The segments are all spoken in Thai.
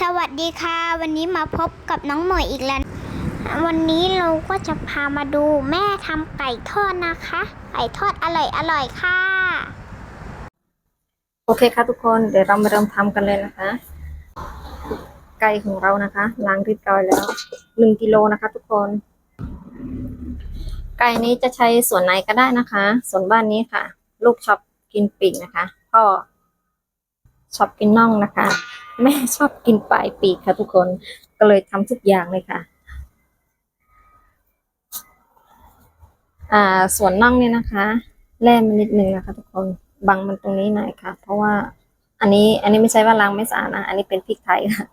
สวัสดีค่ะ วันนี้มาพบกับน้องหมวยอีกแล้ว วันนี้เราก็จะพามาดูแม่ทำไก่ทอดนะคะ ไก่ทอดอร่อยอร่อยค่ะ โอเคค่ะทุกคนเดี๋ยวเรามาเริ่มทำกันเลยนะคะ ไก่ของเรานะคะล้างเรียบร้อยแล้วหนึ่งกิโลนะคะทุกคน ไก่นี้จะใช้ส่วนไหนก็ได้นะคะ ส่วนบ้านนี้ค่ะ ลูกชอบกินปีกนะคะพ่อ ชอบกินน่องนะคะ แม่ชอบกินปลายปีกค่ะทุกคนก็เลยทำทุกอย่างเลยค่ะ อ่าส่วนน่องเนี่ยนะคะ แล่มันนิดนึงนะคะ ทุกคนบังมันตรงนี้หน่อยค่ะ เพราะว่าอันนี้อันนี้ไม่ใช่ว่าล้างไม่สะอาดนะอันนี้เป็นพริกไทยค่ะ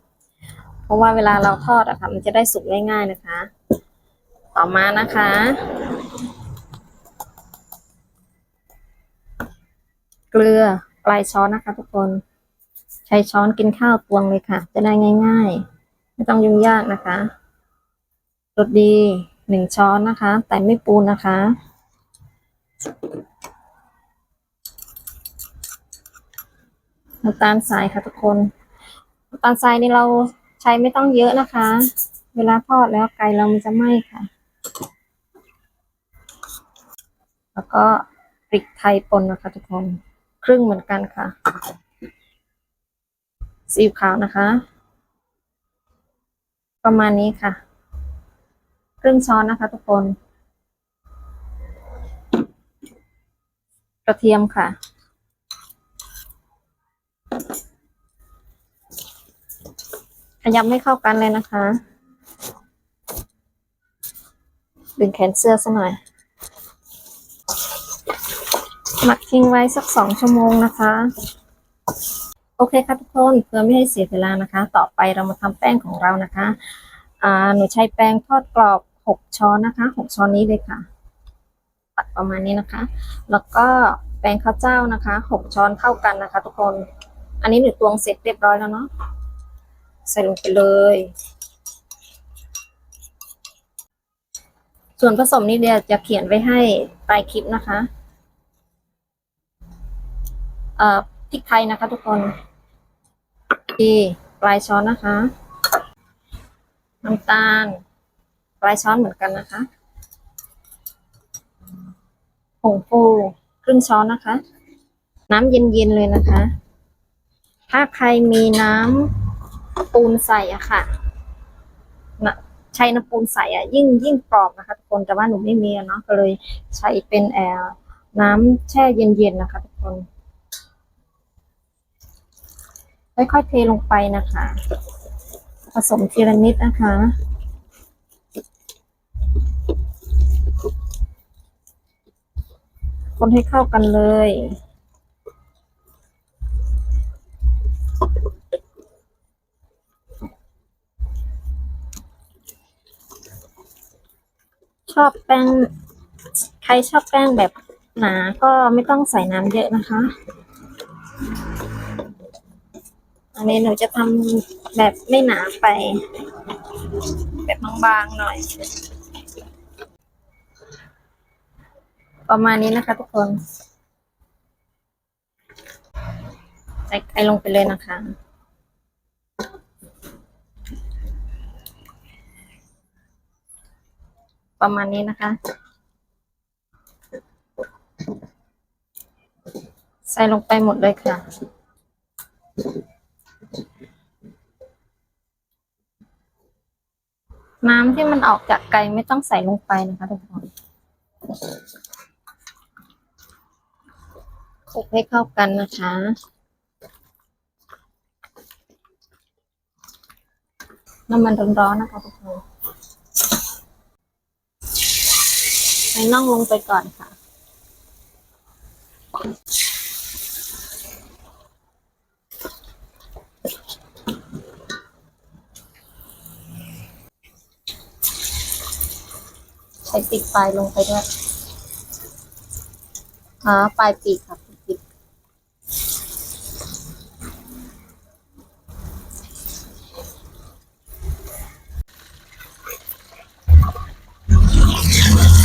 เพราะว่าเวลาเราทอดอะค่ะ มันจะได้สุกง่ายๆนะคะ ต่อมานะคะเกลือปลายช้อนนะคะ ทุกคน ช้ช้อนกินข้าวตวงเลยค่ะ จะได้ง่าย ๆ ไม่ต้องยุ่งยากนะคะรสดีหนึ่งช้อนนะคะ แต่ไม่ปูนนะคะ น้ำตาลทรายค่ะทุกคน น้ำตาลทรายนี่เราใช้ไม่ต้องเยอะนะคะ เวลาทอดแล้วไก่เรามันจะไหม้ค่ะ แล้วก็พริกไทยป่นนะคะทุกคน ครึ่งเหมือนกันค่ะ ซีอิ๊วขาวนะคะ ประมาณนี้ค่ะ ครึ่งช้อนนะคะทุกคน กระเทียมค่ะขยำให้เข้ากันเลยนะคะ ดึงแขนเสื้อซะหน่อย หมักทิ้งไว้สักสองชั่วโมงนะคะ โอเคค่ะทุกคนเพื่อไม่ให้เสียเวลานะคะ ต่อไปเรามาทำแป้งของเรานะคะอ่าหนูใช้แป้งทอดกรอบหกช้อนนะคะหกช้อนนี้เลยค่ะ ตักประมาณนี้นะคะ แล้วก็แป้งข้าวเจ้านะคะหกช้อนเท่ากันนะคะ ทุกคน อันนี้หนูตวงเสร็จเรียบร้อยแล้วเนาะใส่ลงไปเลย ส่วนผสมนี้เดี๋ยวจะเขียนไว้ให้ใต้คลิปนะคะเอ่อพริกไทยนะคะทุกคน ปลายช้อนนะคะ น้ำตาล ปลายช้อนเหมือนกันนะคะผงฟูครึ่งช้อนนะคะ น้ำเย็นๆเลยนะคะ ถ้าใครมีน้ำปูนใส่อะค่ะนะใช้น้ำปูนใส่อะยิ่งยิ่งกรอบนะคะทุกคนแต่ว่าหนูไม่มีเนาะก็เลยใช้เป็นแอลน้ำแช่เย็นๆนะคะทุกคน ค่อยๆเทลงไปนะคะ ผสมทีละนิดนะคะคนให้เข้ากันเลย ชอบแป้ง ใครชอบแป้งแบบหนาก็ไม่ต้องใส่น้ำเยอะนะคะ อันนี้หนูจะทำแบบไม่หนาไป แบบบางๆหน่อย ประมาณนี้นะคะทุกคน ใส่ไก่ลงไปเลยนะคะประมาณนี้นะคะ ใส่ลงไปหมดเลยค่ะ น้ำที่มันออกจากไก่ไม่ต้องใส่ลงไปนะคะทุกคนคลุกให้เข้ากันนะคะน้ำมันร้อนๆนะคะทุกคนใส่น่องลงไปก่อนค่ะ ใช้ปีกปลายลงไปด้วยอ่าปลายปีกค่ะปีก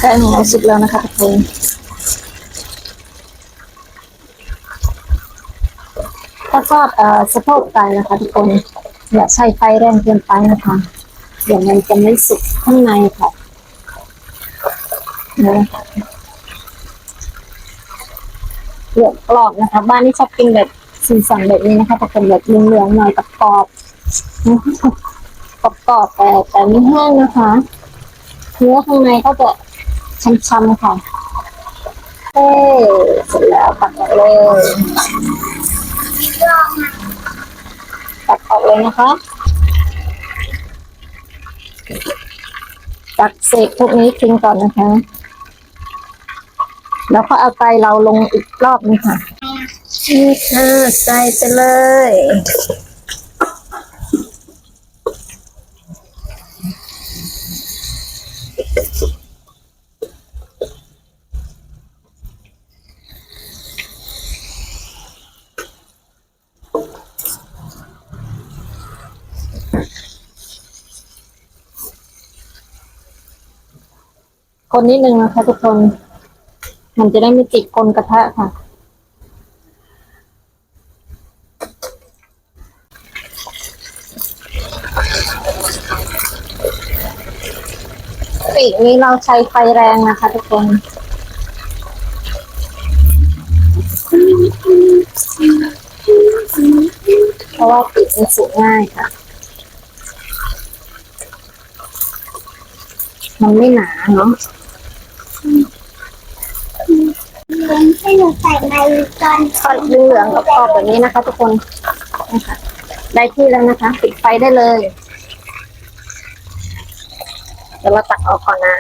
ไก่ของเราสุกแล้วนะคะทุกคนถ้าชอบเอ่อสะโพกไก่นะคะทุกคนอย่าใช้ไฟแรงเกินไปนะคะเดี๋ยวมันจะไม่สุกข้างในค่ะ นะเหลืองกรอบนะคะ บ้านนี้ชอบกินแบบสีสันแบบนี้นะคะแต่เป็นแบบเหลืองๆหน่อยกับกรอบกรอบกรอบแต่แต่ไม่แห้งนะคะเนื้อข้างในก็จะช้ำๆค่ะเอ้เสร็จแล้วตักออกเลยตักออกเลยนะคะตักเศษพวกนี้ทิ้งก่อนนะคะ แล้วก็เอาไตเราลงอีกรอบนึงค่ะนี่ค่ะใส่ไปเลย คนนิดนึงนะคะทุกคน มันจะได้ไม่ติดกลกระทะค่ะ ปีกนี้เราใช้ไฟแรงนะคะทุกคนเพราะว่าปีกมันสุกง่ายค่ะ มันไม่หนาเนาะ ให้หนูใส่ใบก่อนทอดเหลืองๆกรอบๆแบบนี้นะคะ ทุกคนนะคะได้ที่แล้วนะคะ ปิดไฟได้เลย เดี๋ยวเราตักออกก่อนนะ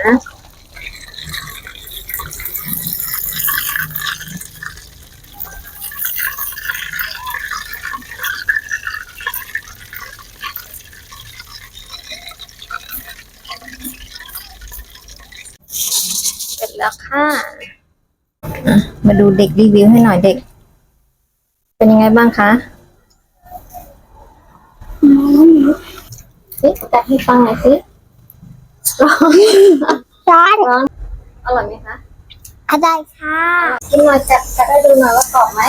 เสร็จแล้วค่ะ มาดูเด็กรีวิวให้หน่อยเด็ก เป็นยังไงบ้างคะสิจัดให้ฟังหน่อยสิร้อนร้อนร้อนอร่อยไหมคะอะไรค่ะกินหน่อยจัดจัดให้ดูหน่อยว่ากรอบไหม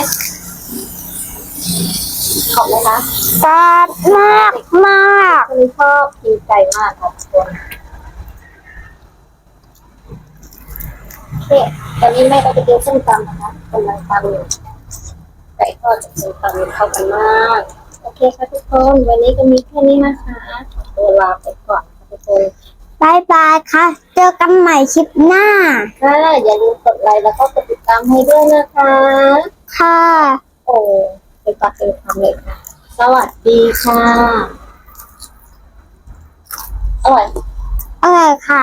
กรอบไหมคะกรอบมากมากคนนี้ชอบกินไก่มากค่ะทุกคน โอเคตอนนี้แม่ก็จะเตรียมส้มตำนะคะกำลังตำอยู่ไก่ทอดกับส้มตำเข้ากันมาก โอเคค่ะทุกคน วันนี้ก็มีแค่นี้นะคะตัวลาไปก่อนค่ะทุกคนบายบายค่ะ เจอกันใหม่คลิปหน้า ค่ะ อย่าลืมกดไลค์แล้วก็กดติดตามให้ด้วยนะคะ ค่ะ โอ้เป็นปากเป็นคำเลยค่ะ สวัสดีค่ะอร่อย อร่อค่ะ